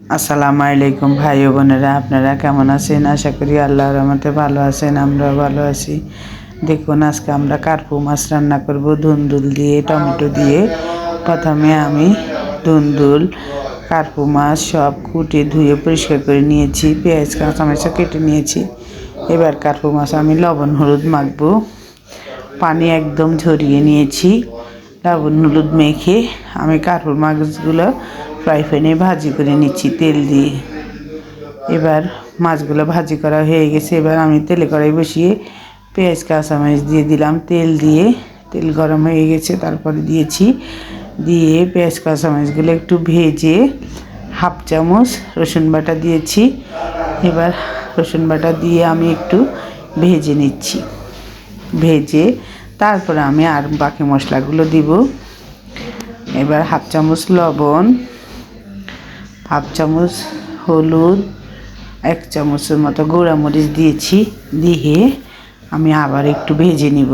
আসসালামু আলাইকুম ভাই ও বোনেরা, আপনারা কেমন আছেন? আশা করি আল্লাহর রহমতে ভালো আছেন, আমরাও ভালো আছি। দেখুন, আজকে আমরা কার্পু মাছ রান্না করব, ধুন্দুল দিয়ে, টমেটো দিয়ে। প্রথমে আমি ধুন্দুল, কার্পু মাছ সব কুটে, ধুয়ে পরিষ্কার করে নিয়েছি, পেঁয়াজ, কাঁচামরিচা কেটে নিয়েছি। এবার কার্পু মাছ আমি লবণ, হলুদ মাখবো। পানি একদম ঝরিয়ে নিয়েছি। লবণ, হলুদ মেখে আমি কার্পুর মাছগুলো ফ্রাই প্যানে ভাজি করে নিচ্ছি, তেল দিয়ে। এবার মাছগুলো ভাজি করা হয়ে গেছে, এবার আমি তেলে কড়াই বসিয়ে পেঁয়াজ, কাঁচামরিচ দিয়ে দিলাম। তেল দিয়ে, তেল গরম হয়ে গেছে, তারপরে দিয়েছি, দিয়ে পেঁয়াজ, কাঁচামরিচগুলো একটু ভেজে হাফ চামচ রসুন বাটা দিয়েছি। এবার রসুন বাটা দিয়ে আমি একটু ভেজে নিচ্ছি। ভেজে তারপরে আমি আর বাকি মশলাগুলো দিব। এবার হাফ চামচ লবণ, হাফ চামচ হলুদ, এক চামচের মতো মরিচ দিয়েছি, দিয়ে আমি আবার একটু ভেজে নিব।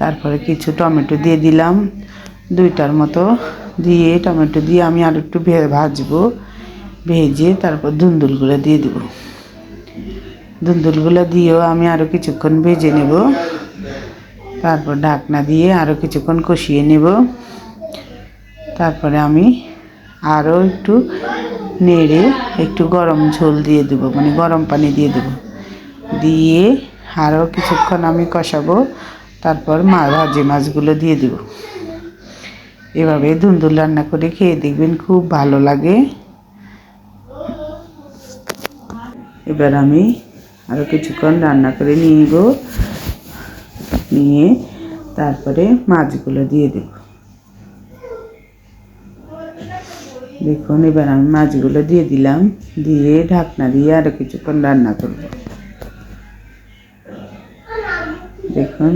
তারপরে কিছু টমেটো দিয়ে দিলাম, দুইটার মতো দিয়ে টমেটো দিয়ে আমি আর একটু ভাজবো, ভেজে তারপর ধুন্দুলগুলো দিয়ে দেবো। ধুন্দুলগুলো দিয়েও আমি আরও কিছুক্ষণ ভেজে নেব। তারপর ঢাকনা দিয়ে আরও কিছুক্ষণ কষিয়ে নেব। তারপরে আমি আরও একটু নেড়ে একটু গরম ঝোল দিয়ে দেবো মানে গরম পানি দিয়ে দেবো। দিয়ে আরও কিছুক্ষণ আমি কষাবো, তারপর মা ভাজি মাছগুলো দিয়ে দেবো। এভাবে ধুন্দুল রান্না করে খেয়ে দেখবেন খুব ভালো লাগে। এবার আমি আরও কিছুক্ষণ রান্না করে নিব। নিয়ে তারপরে মাছগুলো দিয়ে দেব। দেখুন, এবার আমি মাছগুলো দিয়ে দিলাম। দিয়ে ঢাকনা দিয়ে আরও কিছুক্ষণ রান্না করব। দেখুন,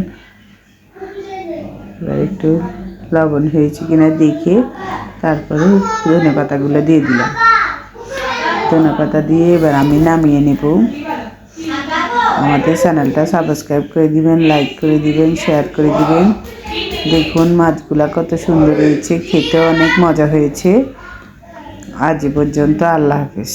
এবার একটু লবণ হয়েছে কিনা দেখে তারপরে ধনে পাতাগুলো দিয়ে দিলাম। ধনে পাতা দিয়ে এবার আমি নামিয়ে নেব। আমাদের চ্যানেলটা সাবস্ক্রাইব করে দিবেন লাইক করে দিবেন শেয়ার করে দিবেন। দেখুন মাছগুলা কত সুন্দর হয়েছে, খেতে অনেক মজা হয়েছে। আজ পর্যন্ত আল্লাহ হাফেজ।